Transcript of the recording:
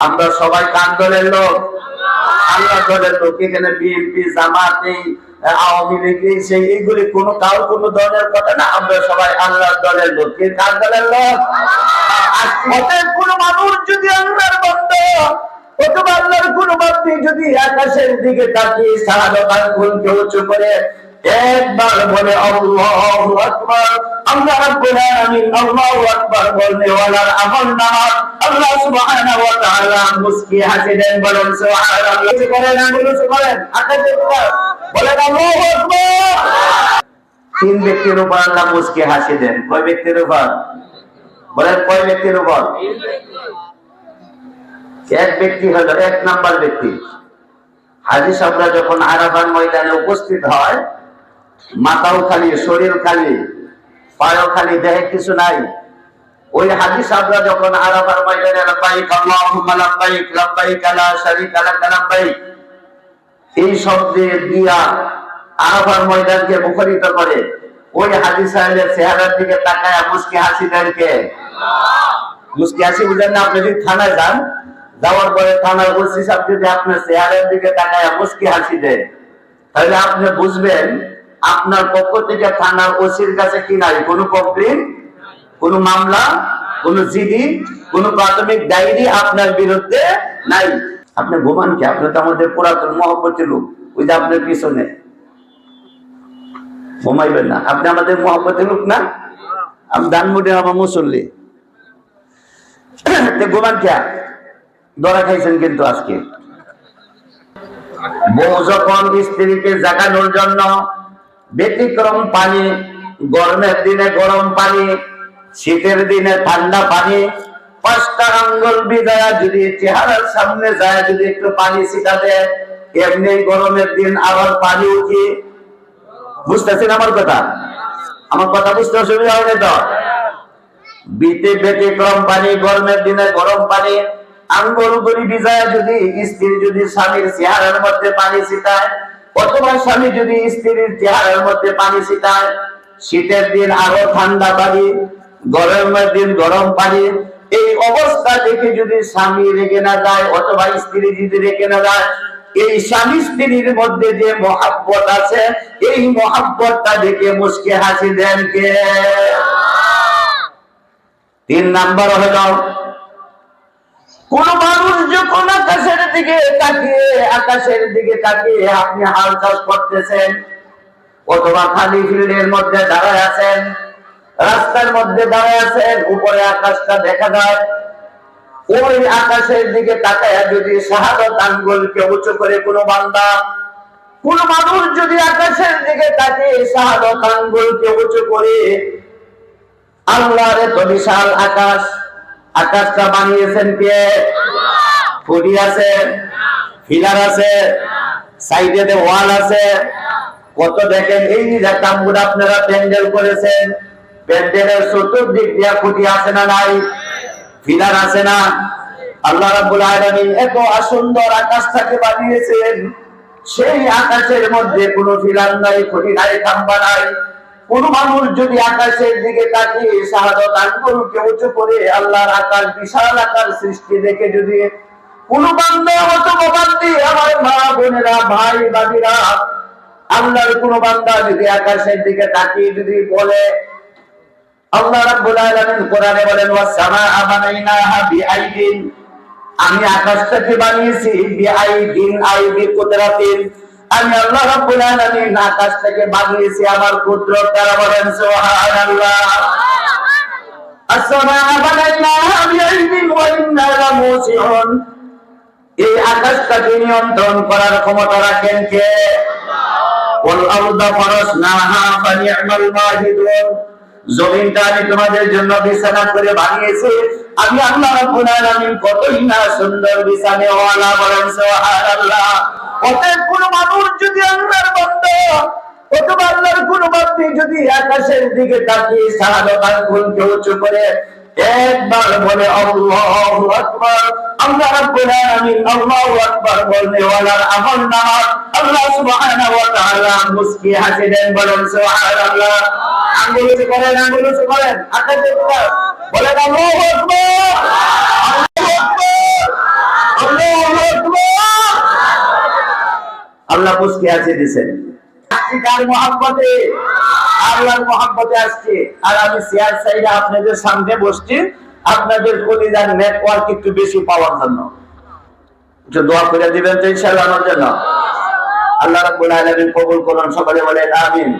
আমরা সবাই দলের লোক? আল্লাহ। দলের লোক। এখানে বিএনপি জামাত এই আওয়ামী লীগ সেই এইগুলি কোন কারও কোন দলের কথা না। আমরা সবাই আল্লাহর দলের লোক। কার দলের লোক? অতএব কোন মানুষ যদি আল্লাহর বন্ধ অথবা আল্লাহর কোন যদি আকাশের দিকে তাকিয়ে সাহায্য আঙ্গুলকে উঁচু করে একবার বলে তিন ব্যক্তির উপর আল্লাহ মুস্কি হাসি দেন। কয় ব্যক্তির উপর? বলেন, কয় ব্যক্তির উপর? এক ব্যক্তি হলো এক নাম্বার ব্যক্তি। হাজি সাহরা যখন আরাফার ময়দানে উপস্থিত হয় মাথাও খালি, শরীর খালি, পায়ও খালি, দেহে কিছু নাই। ওই হাজি সাহরা যখন আরাফার ময়দানে, লাব্বাইক আল্লাহুম্মা লাব্বাইক লাব্বাইক লা শারীকা লাক লাব্বাইক, এই শব্দে দিয়া আরাফার ময়দানকে মুখরিত করে, ওই হাজি সাহেবের চেহারার দিকে তাকায় মুস্কি হাসি দেন কে মুস্কি হাসি বুঝেন না, আপনি যদি থানায় যান, যাওয়ার পরে থানার ওসি সাহেব যদি আপনার চেহারার দিকে তাকায় মুস্কি হাসি দেয়, তাহলে আপনি বুঝবেন আপনার পক্ষ থেকে থানার ওসির কাছে কি নাই? কোনো কমপ্লেন? কোনো মামলা? কোনো জিডি? কোনো প্রাথমিক ডায়েরি আপনার বিরুদ্ধে নাই। আপনি ঘুমান কি? আপনি তো আমাদের পুরাতন মহব্বতের লোক। ওই যে আপনার পিছনে। ঘুমাইবেন না। আপনি আমাদের মহব্বতের লোক না? আমি ধানমুটে আমার মুসল্লি। ঘুমান কে? ধরা খাইছেন কিন্তু আজকে। বউ যখন স্ত্রীকে জাগানোর জন্য ব্যতিক্রম পানি, গরমের দিনে গরম পানি, শীতের দিনে ঠান্ডা পানি পাঁচটা আঙ্গুল বিদায়া যদি চেহারার সামনে যায়, যদি একটু পানি ছিটা দেয় এমনি গরমের দিন আবার পানি উঠি। বুঝতেছেন আমার কথা? আমার কথা বুঝতে অসুবিধা হয়নি তো? বিতে ব্যতিক্রম পানি, গরমের দিনে গরম পানি, আঙ্গুল গুলি বিজয়া যদি, স্ত্রী যদি স্বামীর চেহারার মধ্যে পানি ছিটায় অথবা স্বামী যদি স্ত্রীর চেহারার মধ্যে পানি ছিটায়, শীতের দিন আরও ঠান্ডা পানি, গরমের দিন গরম পানি, এই অবস্থা দেখে যদি স্বামী রেগে না যায় অথবা স্ত্রী যদি রেগে না যায়, এই স্বামী স্ত্রীর মধ্যে যে মহাব্বত আছে, এই মহাব্বতটা দেখে মুসকে হাসি দেন কে? তিন নাম্বার হলো কোন মানুষ যখন আকাশের দিকে তাকিয়ে, আকাশের দিকে তাকিয়ে আপনি হাল চাষ করতেছেন, অথবা খালি ফিল্ডের মধ্যে দাঁড়ায় আছেন, রাস্তার মধ্যে দাঁড়ায় আছেন, উপরে আকাশটা দেখা যায়, ওই আকাশের দিকে তাকায় যদি শাহাদত আঙ্গুলকে উঁচু করে কোনো বান্দা, কোন মানুষ যদি আকাশের দিকে তাকিয়ে শাহাদত আঙ্গুলকে উঁচু করে, আল্লাহর এত বিশাল আকাশ আকাশটা বানিয়েছেন কে? খুঁটি আছে, ফিলার আছে, সাইডে ওয়াল আছে। কত দেখেন, এই যে তাম্বুর আপনারা প্যান্ডেল করেছেন, প্যান্ডেলের চতুর্দিক দিয়া খুঁটি আছে না নাই? ফিলার আছে না? আল্লাহ রাব্বুল আলামিন এত সুন্দর আকাশটাকে বানিয়েছেন। সেই আকাশের মধ্যে কোনো ফিলার নাই খুঁটি নাই খাম্বা নাই। কোন মানুষ যদি আকাশের দিকে তাকিয়ে শাহাদত আঙ্গুলকে উঁচু করে আল্লাহর আকাশ, বিশাল আকার সৃষ্টি দেখে যদি কোন বান্দা অথবা বান্দি আমার মা বোনেরা, ভাই বাবিরা আল্লাহর কোন বান্দা যদি আকাশের দিকে তাকিয়ে যদি বলে, আল্লাহ রাব্বুল আলামিন কোরআনে বলেন ওয়াস সামাআ বানাইনাহা বিআইদিন, আমি আকাশটাকে বানিয়েছি বিআইদিন আইদি কুদরাতিন। আমি আল্লাহ রাব্বুল আলামিন থেকে বানিয়েছি আমার কুদরত তারা বলেন সুবহানাল্লাহ। আসমাআ বানাইনাহা বিআইদিন ওয়া ইন্না লামুসিউন। এই আকাশটাকে নিয়ন্ত্রণ করার ক্ষমতা রাখেন কে? ওয়াল আরদা ফারাসনাহা ফানি'মাল মাহিদুন। জমিনটা আমি তোমাদের জন্য বিছানা করে বানিয়েছি। আমি আল্লাহ রাব্বুল আলামিন কতই না সুন্দর বিছানে ওয়ালা বলেন, সুবহানাল্লাহ। অতএব কোন মানুষ যদি আল্লাহর বান্দা অথবা আল্লাহর কোন ব্যক্তি যদি আকাশের দিকে তাকিয়ে শাহাদত আঙ্গুলকে উঁচু করে একবার বলে আল্লাহ মুসকি হাসি দিছেন বলেন হাসি মহাব্বতে। আল্লাহর মহাব্বতে আর আমি চেয়ার সাইডে আপনাদের সামনে বসছি। আপনাদের কলিজার নেটওয়ার্ক একটু বেশি পাওয়ার জন্য। একটু দোয়া করে দিবেন তো আমার জন্য। আল্লাহ রাব্বুল আলামিন কবুল করুন সকলে বলেন, আমিন।